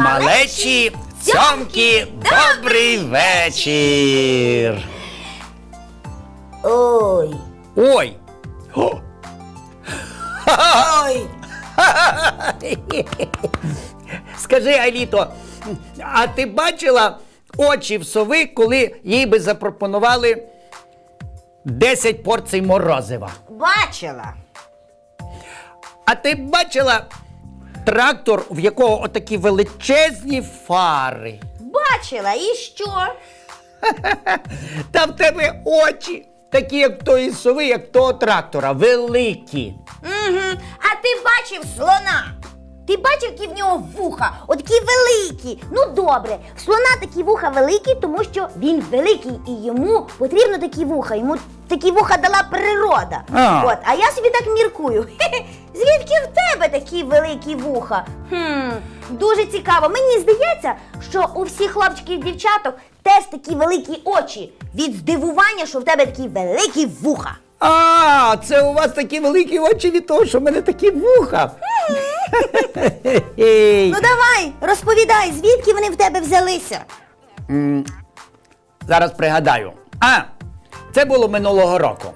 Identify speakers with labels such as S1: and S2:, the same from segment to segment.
S1: малечі, цьомки, добрий вечір.
S2: Ой.
S1: Ой. О.
S2: Ой.
S1: Скажи, Аліто, а ти бачила очі в сови, коли їй би запропонували 10 порцій морозива?
S2: Бачила.
S1: А ти бачила трактор, в якого отакі величезні фари?
S2: Бачила, і що?
S1: Та в тебе очі, такі, як тої сови, як того трактора, великі.
S2: Угу. А ти бачив слона? Ти бачив, які в нього вуха? Отакі великі. Ну добре, в слона такі вуха великі, тому що він великий і йому потрібно такі вуха. Йому такі вуха дала природа.
S1: А.
S2: От, а я собі так міркую. Звідки в тебе такі великі вуха? Хм, дуже цікаво. Мені здається, що у всіх хлопчиків і дівчаток теж такі великі очі від здивування, що в тебе такі великі вуха.
S1: А, це у вас такі великі очі від того, що в мене такі вуха.
S2: Ну давай, розповідай, звідки вони в тебе взялися?
S1: Зараз пригадаю. А, це було минулого року.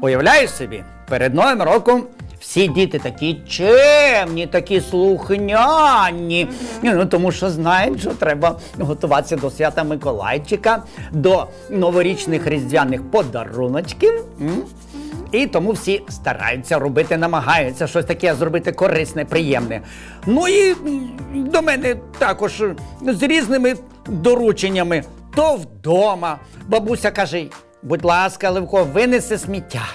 S1: Уявляєш собі, перед Новим роком всі діти такі чемні, такі слухняні. Ні, Ну, тому що знають, що треба готуватися до свята Миколайчика, до новорічних різдвяних подаруночків. І тому всі стараються робити, намагаються щось таке зробити корисне, приємне. Ну і до мене також з різними дорученнями. То вдома. Бабуся каже: будь ласка, Левко, винеси сміття.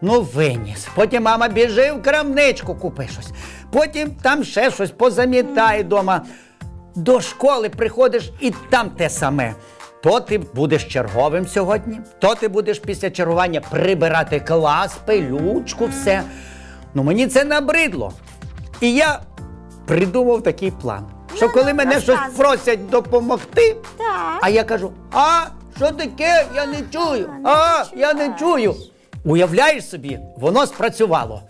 S1: Ну, виніс. Потім мама біжи в крамничку, купи щось. Потім там ще щось позамітай вдома. До школи приходиш і там те саме. То ти будеш черговим сьогодні, то ти будеш після чергування прибирати клас, пилючку, все. Ну мені це набридло. І я придумав такий план. Що
S2: Ну,
S1: коли мене щось просять допомогти, а я кажу: а що таке? Я не чую. А, я не чую. Уявляєш собі, воно спрацювало.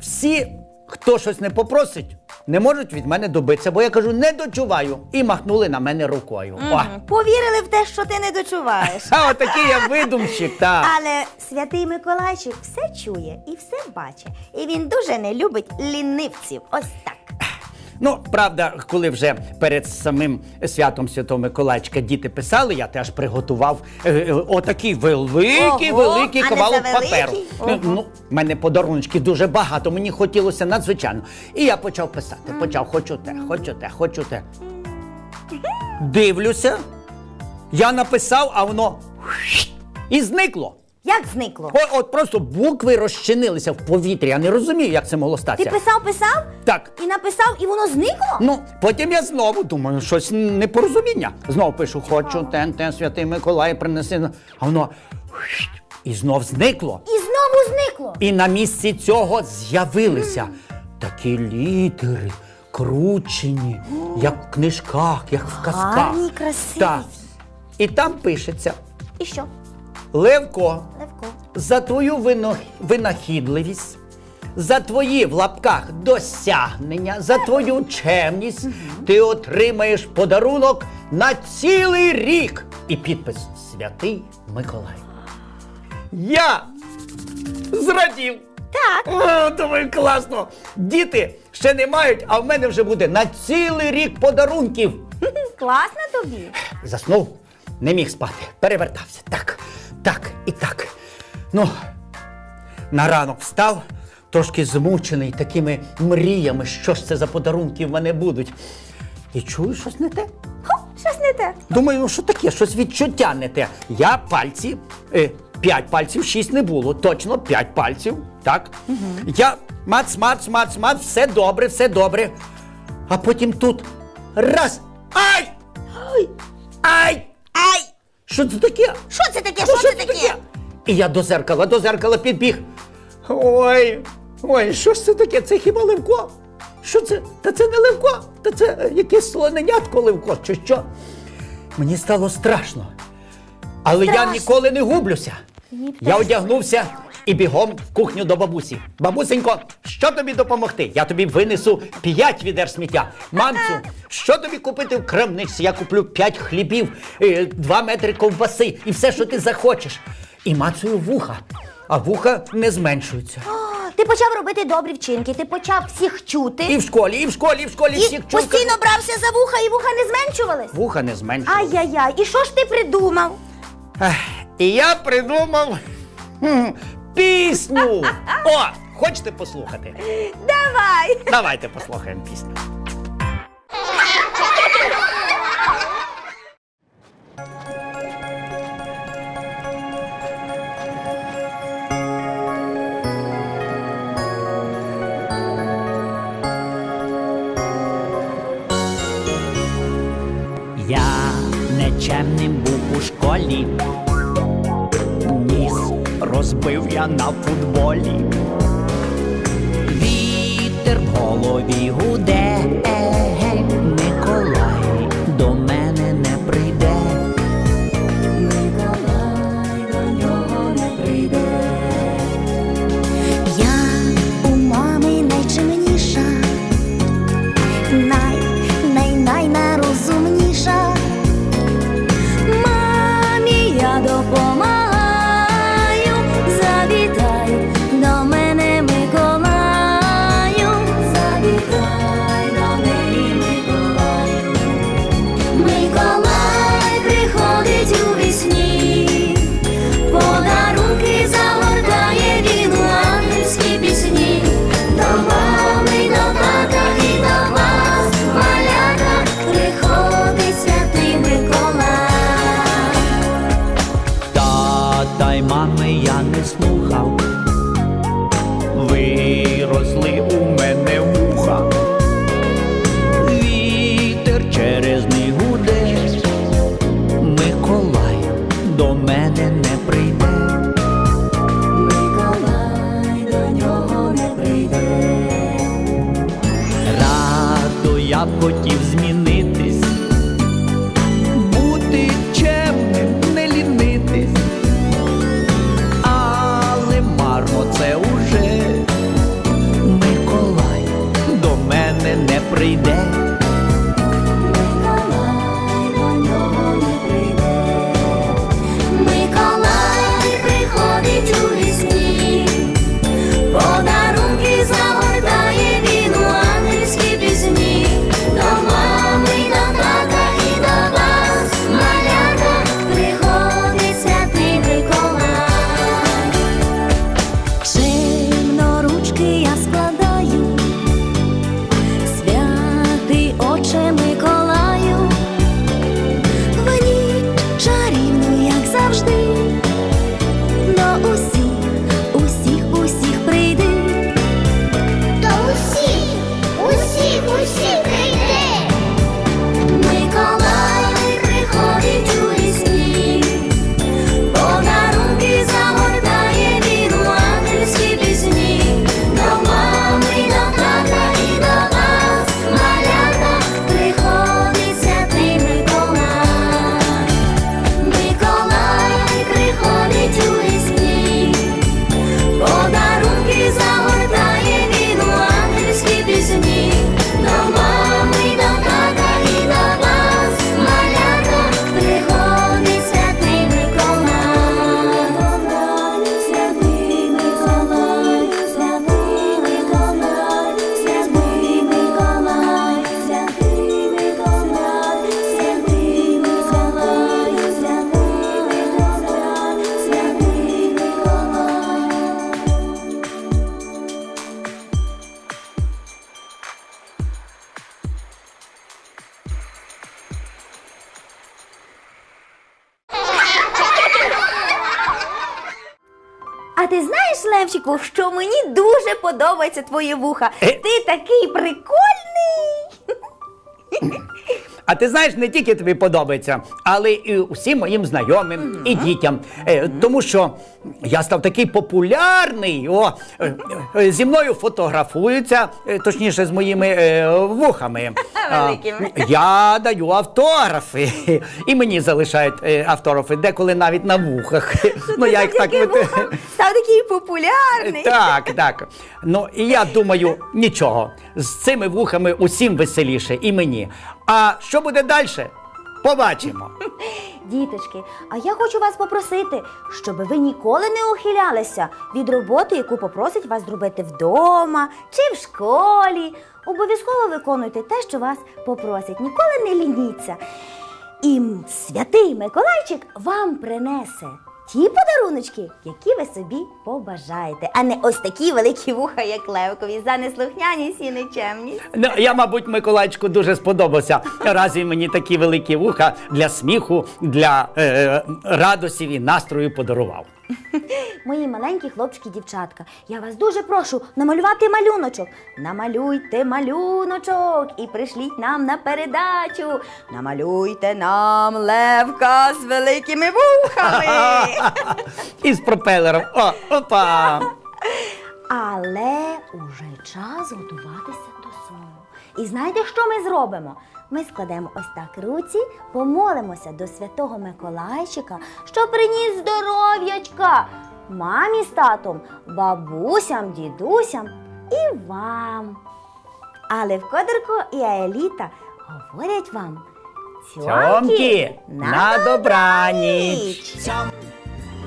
S1: Всі, хто щось не попросить, не можуть від мене добитися, бо я кажу, не дочуваю. І махнули на мене рукою. О,
S2: Повірили в те, що ти не дочуваєш.
S1: а отакий я видумщик, так.
S2: Але святий Миколайчик все чує і все бачить. І він дуже не любить лінивців. Ось так.
S1: Ну, правда, коли вже перед самим святом Святого Миколаївчика діти писали, я теж приготував е, е, отакий великий,
S2: Ого,
S1: великий
S2: а не
S1: кавалок
S2: завеликий?
S1: паперу.
S2: Ого.
S1: Е, Ну, в мене подарунків дуже багато, мені хотілося надзвичайно. І я почав писати, почав, хочу те, хочу те, хочу те. Дивлюся, я написав, а воно і зникло.
S2: Як зникло?
S1: О, от просто букви розчинилися в повітрі. Я не розумію, як це могло
S2: Ти писав, писав
S1: Так.
S2: і написав, і воно зникло?
S1: Ну, потім я знову думаю, щось непорозуміння. Знову пишу, хочу тен, тен, святий Миколай, принеси. А воно і знов зникло.
S2: І знову зникло.
S1: І на місці цього з'явилися такі літери, кручені, як в книжках, як в казках.
S2: Гарні, красиві.
S1: Так. І там пишеться:
S2: І що?
S1: Левко,
S2: Левко.
S1: за твою вино- винахідливість, за твої в лапках досягнення, за твою чемність ти отримаєш подарунок на цілий рік. І підпис Святий Миколай. Я зрадів.
S2: Так.
S1: О, думаю, класно. Діти ще не мають, а в мене вже буде на цілий рік подарунків.
S2: Класно тобі.
S1: Заснув, не міг спати, перевертався. Так, так і так. Ну, на ранок встав, трошки змучений такими мріями, що ж це за подарунки в мене будуть. І чую щось не те.
S2: Хо, щось не те.
S1: Думаю, ну що таке, щось відчуття не те. Я пальці, е, п'ять пальців, шість не було, точно п'ять пальців. Так? Я мац, мац, мац, мац, все добре, все добре. А потім тут раз. Ай! Ай!
S2: Ай!
S1: Що це таке?
S2: Що це таке? Що це таке?
S1: І я до зеркала, до зеркала підбіг. Ой, ой, що ж це таке? Це хіба Левко? Що це? Та це не Левко, та це е, якесь слоненятко Левко, чи що? Мені стало страшно. Але я
S2: Страшно.
S1: ніколи не гублюся.
S2: Мені
S1: Я одягнувся і бігом в кухню до бабусі. Бабусенько, що тобі допомогти? Я тобі винесу п'ять відер сміття. Мамцю, що тобі купити в крамниці? Я куплю п'ять хлібів, е, два метри ковбаси і все, що ти захочеш. І мацую вуха, а вуха не зменшуються.
S2: Ти почав робити добрі вчинки, ти почав всіх чути.
S1: І в школі, і в школі, і в школі
S2: І
S1: всіх чув.
S2: постійно брався за вуха, і вуха не зменшувались.
S1: Вуха не зменшуються.
S2: Ай-яй-яй, і що ж ти придумав?
S1: І я придумав пісню. О, хочете послухати?
S2: Давай!
S1: Давайте послухаємо пісню.
S3: Я нечемним був у школі, розбив я на футболі. Вітер в голові гуде, хотів
S2: А ти знаєш, Левчику, що мені дуже подобається твоє вуха.
S1: Е?
S2: Ти такий прикольний.
S1: А ти знаєш, не тільки тобі подобається, але і усім моїм знайомим і дітям. Е, Тому що я став такий популярний. О, е, е, зі мною фотографуються, е, точніше, з моїми е, вухами. А,
S2: Великими.
S1: я даю автографи. І мені залишають е, автографи, деколи навіть на вухах. Ну, я їх так вит-
S2: став такий популярний.
S1: так, так. Ну і я думаю, нічого. З цими вухами усім веселіше і мені. А що буде далі? Побачимо.
S2: Діточки, а я хочу вас попросити, щоб ви ніколи не ухилялися від роботи, яку попросить вас зробити вдома чи в школі. Обов'язково виконуйте те, що вас попросять. Ніколи не лініться. І святий Миколайчик вам принесе ті подаруночки, які ви собі побажаєте, а не ось такі великі вуха, як Левкові, за неслухняність і нечемність.
S1: Ну, я, мабуть, Миколайчику дуже сподобався. Разі мені такі великі вуха для сміху, для е, радості і настрою подарував.
S2: Мої маленькі хлопчики і дівчатка, я вас дуже прошу намалювати малюночок. Намалюйте малюночок і пришліть нам на передачу. Намалюйте нам левка з великими вухами.
S1: І з пропелером. О, опа!
S2: Але уже час готуватися до сну. І знаєте, що ми зробимо? Ми складемо ось так руці, помолимося до святого Миколайчика, що приніс здоров'ячка мамі з татом, бабусям, дідусям і вам. Але в Кодерко і Аеліта говорять вам
S1: Цьомки, на добраніч!
S3: Цьом,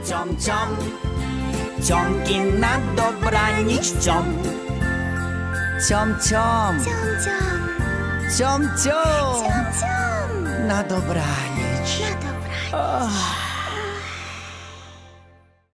S3: цьом, цьом, цьомки на добраніч, цьом. Цьом, цьом,
S4: Цьом-цьом,
S3: цьом, цьом,
S4: цьом-цьом,
S3: на добраніч.
S4: на добраніч.